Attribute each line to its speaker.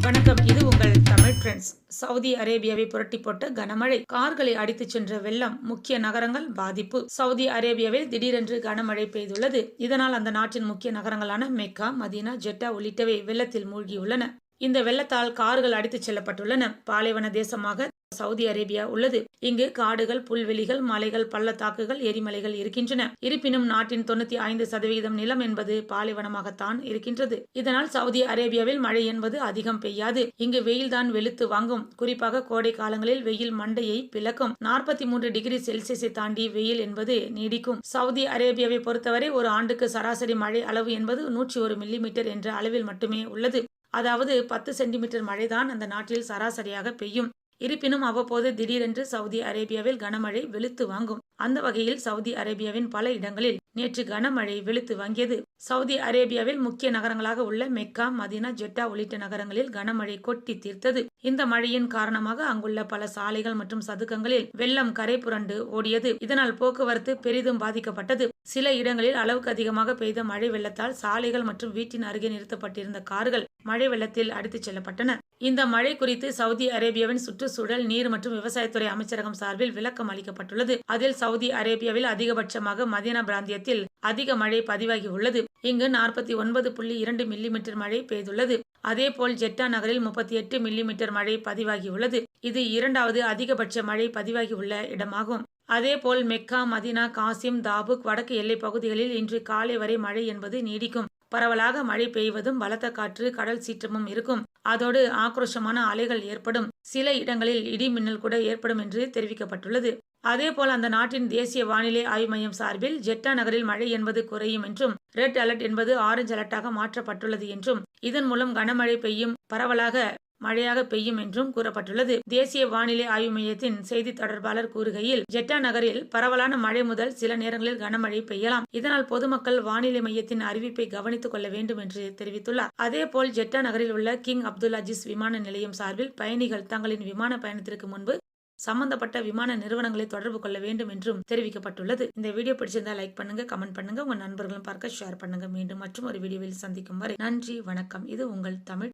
Speaker 1: வணக்கம். இது உங்கள் தமிழ் ஃப்ரெண்ட்ஸ் சவுதி அரேபியாவை புரட்டி போட்ட கனமழை. கார்களை அடித்துச் சென்ற வெள்ளம் முக்கிய நகரங்கள் பாதிப்பு. சவுதி அரேபியாவில் திடீரென்று கனமழை பெய்துள்ளது. இதனால் அந்த நாட்டின் முக்கிய நகரங்களான மெக்கா மதீனா ஜெட்டா உள்ளிட்டவை வெள்ளத்தில் மூழ்கியுள்ளன. இந்த வெள்ளத்தால் கார்கள் அடித்துச் செல்லப்பட்டுள்ளன. பாலைவன தேசமாக சவுதி அரேபியா உள்ளது. இங்கு காடுகள் புல்வெளிகள் மலைகள் பள்ளத்தாக்குகள் எரிமலைகள் இருக்கின்றன. இருப்பினும் நாட்டின் தொண்ணூத்தி ஐந்து சதவிகிதம் நிலம் என்பது பாலைவனமாகத்தான் இருக்கின்றது. இதனால் சவுதி அரேபியாவில் மழை என்பது அதிகம் பெய்யாது. இங்கு வெயில்தான் வெளுத்து வாங்கும். குறிப்பாக கோடை காலங்களில் வெயில் மண்டையை பிளக்கும். நாற்பத்தி மூன்று டிகிரி செல்சியஸை தாண்டி வெயில் என்பது நீடிக்கும். சவுதி அரேபியாவை பொறுத்தவரை ஒரு ஆண்டுக்கு சராசரி மழை அளவு என்பது நூற்றி ஒரு மில்லிமீட்டர் என்ற அளவில் மட்டுமே உள்ளது. அதாவது பத்து சென்டிமீட்டர் மழைதான் அந்த நாட்டில் சராசரியாக பெய்யும். இருப்பினும் அவ்வப்போது திடீரென்று சவுதி அரேபியாவில் கனமழை வெளுத்து வாங்கும். அந்த வகையில் சவுதி அரேபியாவின் பல இடங்களில் நேற்று கனமழை வெளுத்து வாங்கியது. சவுதி அரேபியாவில் முக்கிய நகரங்களாக உள்ள மெக்கா மதீனா ஜெட்டா உள்ளிட்ட நகரங்களில் கனமழை கொட்டி தீர்த்தது. இந்த மழையின் காரணமாக அங்குள்ள பல சாலைகள் மற்றும் சதுக்கங்களில் வெள்ளம் கரை புரண்டு ஓடியது. இதனால் போக்குவரத்து பெரிதும் பாதிக்கப்பட்டது. சில இடங்களில் அளவுக்கு அதிகமாக பெய்த மழை வெள்ளத்தால் சாலைகள் மற்றும் வீட்டின் அருகே நிறுத்தப்பட்டிருந்த கார்கள் மழை வெள்ளத்தில் அடித்துச் செல்லப்பட்டன. இந்த மழை குறித்து சவுதி அரேபியாவின் சுற்றுச்சூழல் நீர் மற்றும் விவசாயத்துறை அமைச்சரகம் சார்பில் விளக்கம் அளிக்கப்பட்டுள்ளது. அதில் சவுதி அரேபியாவில் அதிகபட்சமாக மதீனா பிராந்தியத்தில் அதிக மழை பதிவாகி உள்ளது. இங்கு நாற்பத்தி ஒன்பது புள்ளி இரண்டு மில்லிமீட்டர் மழை பெய்துள்ளது. அதேபோல் ஜெட்டா நகரில் முப்பத்தி எட்டு மில்லிமீட்டர் மழை பதிவாகியுள்ளது இது இரண்டாவது அதிகபட்ச மழை பதிவாகியுள்ள இடமாகும். அதேபோல் மெக்கா மதினா காசிம் தாபுக் வடக்கு எல்லைப் பகுதிகளில் இன்று காலை வரை மழை என்பது நீடிக்கும். பரவலாக மழை பெய்வதும் பலத்த காற்று கடல் சீற்றமும் இருக்கும். அதோடு ஆக்ரோஷமான அலைகள் ஏற்படும். சில இடங்களில் இடி மின்னல் கூட ஏற்படும் என்று தெரிவிக்கப்பட்டுள்ளது. அதேபோல் அந்த நாட்டின் தேசிய வானிலை ஆய்வு மையம் சார்பில் ஜெட்டா நகரில் மழை என்பது குறையும் என்றும் ரெட் அலர்ட் என்பது ஆரஞ்சு அலர்ட்டாக மாற்றப்பட்டுள்ளது என்றும் இதன் மூலம் கனமழை பெய்யும் பரவலாக மழையாக பெய்யும் என்றும் கூறப்பட்டுள்ளது. தேசிய வானிலை ஆய்வு மையத்தின் செய்தி தொடர்பாளர் கூறுகையில் ஜெட்டா நகரில் பரவலான மழை முதல் சில நேரங்களில் கனமழை பெய்யலாம். இதனால் பொதுமக்கள் வானிலை மையத்தின் அறிவிப்பை கவனித்துக் கொள்ள வேண்டும் என்று தெரிவித்துள்ளார். அதேபோல் ஜெட்டா நகரில் உள்ள கிங் அப்துல் அஜிஸ் விமான நிலையம் சார்பில் பயணிகள் தங்களின் விமான பயணத்திற்கு முன்பு சம்பந்தப்பட்ட விமான நிறுவனங்களை தொடர்பு கொள்ள வேண்டும் என்றும் தெரிவிக்கப்பட்டுள்ளது. இந்த வீடியோ பிடிச்சிருந்தா லைக் பண்ணுங்க கமெண்ட் பண்ணுங்க உங்க நண்பர்களும் பார்க்க ஷேர் பண்ணுங்க. மீண்டும் மற்றும் ஒரு வீடியோவில் சந்திக்கும் வரை நன்றி வணக்கம். இது உங்கள் தமிழ்